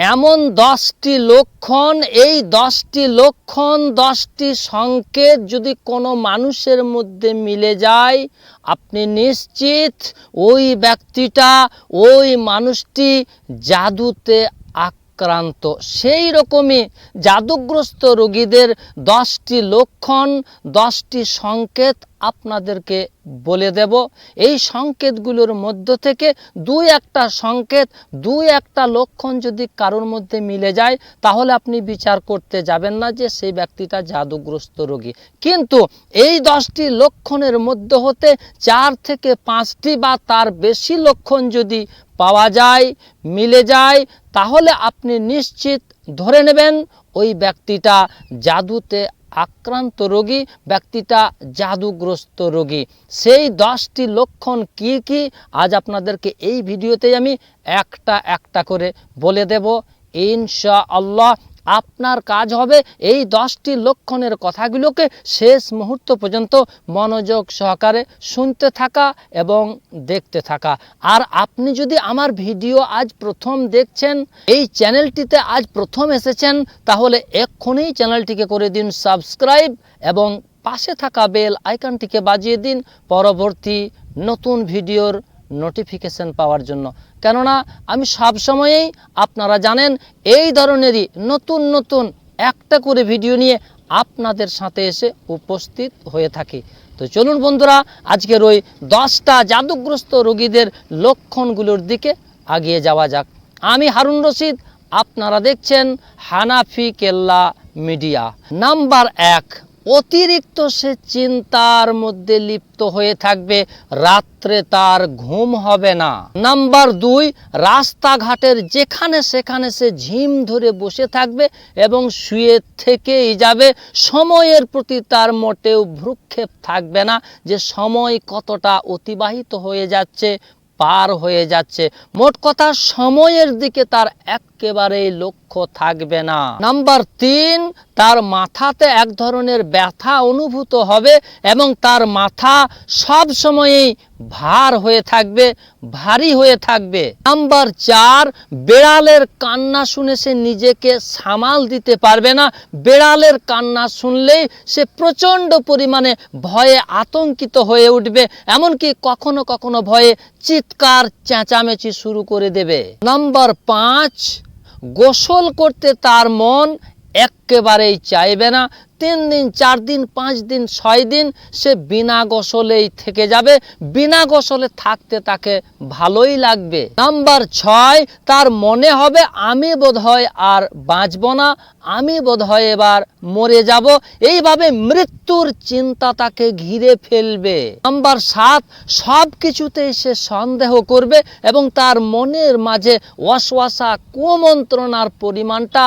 এমন দশটি লক্ষণ, এই দশটি লক্ষণ, দশটি সংকেত যদি কোনো মানুষের মধ্যে মিলে যায়, আপনি নিশ্চিত ওই ব্যক্তিটা, ওই মানুষটি জাদুতে আক্রান্ত। সেই রকমই জাদুগ্রস্ত রোগীদের দশটি লক্ষণ, দশটি সংকেত আপনাদেরকে বলে দেব। এই সংকেতগুলোর মধ্য থেকে দুই একটা সংকেত, দুই একটা লক্ষণ যদি কারোর মধ্যে মিলে যায়, তাহলে আপনি বিচার করতে যাবেন না যে সেই ব্যক্তিটা জাদুগ্রস্ত রোগী। কিন্তু এই দশটি লক্ষণের মধ্যে হতে চার থেকে পাঁচটি বা তার বেশি লক্ষণ যদি পাওয়া যায়, মিলে যায় তাহলে আপনি নিশ্চিত ধরে নেবেন ওই ব্যক্তিটা জাদুতে আক্রান্ত রোগী, ব্যক্তিটা জাদুগ্রস্ত রোগী। সেই দশটি লক্ষণ কি কি? আজ আপনাদেরকে এই ভিডিওতে আমি একটা একটা করে বলে দেব। ইনশা আল্লাহ আপনার কাজ হবে এই দশটি লক্ষণের কথাগুলোকে শেষ মুহূর্ত পর্যন্ত মনোযোগ সহকারে শুনতে থাকা এবং দেখতে থাকা। আর আপনি যদি আমার ভিডিও আজ প্রথম দেখছেন, এই চ্যানেলটিতে আজ প্রথম এসেছেন, তাহলে এক্ষুনি চ্যানেলটিকে করে দিন সাবস্ক্রাইব এবং পাশে থাকা বেল আইকনটিকে বাজিয়ে দিন। পরবর্তী নতুন ভিডিওর নোটিফিকেশন পাওয়ার জন্য। কেননা, আমি সব সময়েই, আপনারা জানেন, এই ধরনেরই নতুন নতুন একটা করে ভিডিও নিয়ে আপনাদের সাথে এসে উপস্থিত হয়ে থাকি। তো চলুন বন্ধুরা, আজকের ওই দশটা জাদুগ্রস্ত রোগীদের লক্ষণগুলোর দিকে আগিয়ে যাওয়া যাক। আমি হারুন রশিদ, আপনারা দেখছেন হানাফি কেল্লা মিডিয়া। নাম্বার এক অতিরিক্ত সে চিন্তার মধ্যে লিপ্ত হয়ে থাকবে, রাত্রে তার ঘুম হবে না। নাম্বার দুই, রাস্তাঘাটের যেখানে সেখানে সে ঝিম ধরে বসে থাকবে এবং শুয়ে থেকেই যাবে, সময়ের প্রতি তার মোটেও ভ্রুক্ষেপ থাকবে না যে সময় কতটা অতিবাহিত হয়ে যাচ্ছে, পার হয়ে যাচ্ছে। মোট কথা, সময়ের দিকে তার একেবারেই লক্ষ্য থাকবে না। নাম্বার তিন, তার মাথাতে এক ধরনের ব্যথা অনুভূত হবে এবং তার মাথা সব সময়েই ভার হয়ে থাকবে, ভারী হয়ে থাকবে। নাম্বার চার, বেড়ালের কান্না শুনে সে নিজেকে সামাল দিতে পারবে না। বেড়ালের কান্না শুনলেই সে প্রচণ্ড পরিমাণে ভয়ে আতঙ্কিত হয়ে উঠবে, এমনকি কখনো কখনো ভয়ে চিৎকার, চেঁচামেচি শুরু করে দেবে। নাম্বার পাঁচ গোসল করতে তার মন একেবারেই চাইবে না। তিন দিন, চার দিন, পাঁচ দিন, ছয় দিন সে বিনা গোসলেই থেকে যাবে। বিনা গোসলে থাকতে তাকে ভালোই লাগবে। নাম্বার ছয়, তার মনে হবে, আমি বোধহয় আর বাঁচব না। আমি বোধহয় এবার মরে যাব। এইভাবে মৃত্যুর চিন্তা তাকে ঘিরে ফেলবে। নাম্বার সাত সব কিছুতেই সে সন্দেহ করবে এবং তার মনের মাঝে ওয়াসওয়াসা কুমন্ত্রণার পরিমাণটা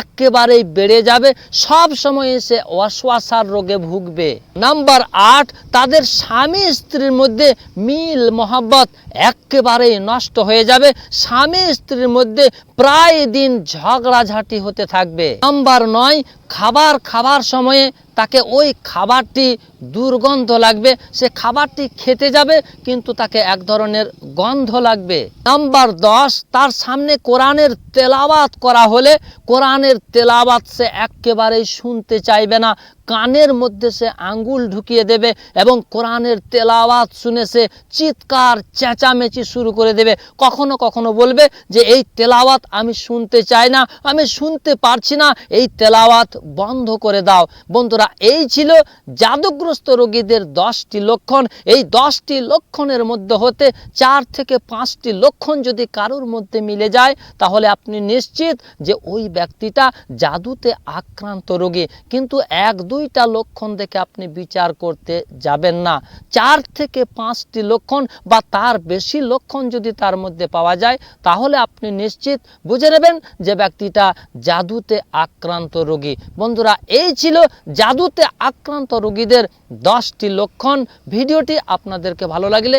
একেবারেই বেড়ে যাবে, সব সময় সে অশ্বাসার রোগে ভুগবে। নাম্বার আট, তাদের স্বামী স্ত্রীর মধ্যে মিল, মহাব্বত একেবারেই নষ্ট হয়ে যাবে। স্বামী স্ত্রীর মধ্যে প্রায় দিন ঝগড়াঝাটি হতে থাকবে। নাম্বার নয়, খাবার খাবার সময়ে তাকে ওই খাবারটি দুর্গন্ধ লাগবে, সে খাবারটি খেতে যাবে, কিন্তু তাকে এক ধরনের গন্ধ লাগবে। নাম্বার দশ, তার সামনে কোরআনের তেলাওয়াত করা হলে, কোরআনের তেলাওয়াত সে একেবারেই শুনতে চাইবে না। কানের মধ্যে সে আঙ্গুল ঢুকিয়ে দেবে এবং কোরআনের তেলাওয়াত শুনে সে চিৎকার, চেঁচামেচি শুরু করে দেবে। কখনো কখনো বলবে যে, এই তেলাওয়াত আমি শুনতে চাই না, আমি শুনতে পারছি না, এই তেলাওয়াত বন্ধ করে দাও। বন্ধুরা, এই ছিল জাদুগ্রস্ত রোগীদের দশটি লক্ষণ। এই দশটি লক্ষণের মধ্যে হতে চার থেকে পাঁচটি লক্ষণ যদি কারোর মধ্যে মিলে যায়, তাহলে আপনি নিশ্চিত যে, ওই ব্যক্তিটা জাদুতে আক্রান্ত রোগী। কিন্তু এক দুইটা লক্ষণ দেখে আপনি বিচার করতে যাবেন না। চার থেকে পাঁচটি লক্ষণ বা তার বেশি লক্ষণ যদি তার মধ্যে পাওয়া যায়, তাহলে আপনি নিশ্চিত বুঝে নেবেন যে ব্যক্তিটা জাদুতে আক্রান্ত রোগী। বন্ধুরা, এই ছিল জাদুতে আক্রান্ত রোগীদের দশটি লক্ষণ। ভিডিওটি আপনাদেরকে ভালো লাগলে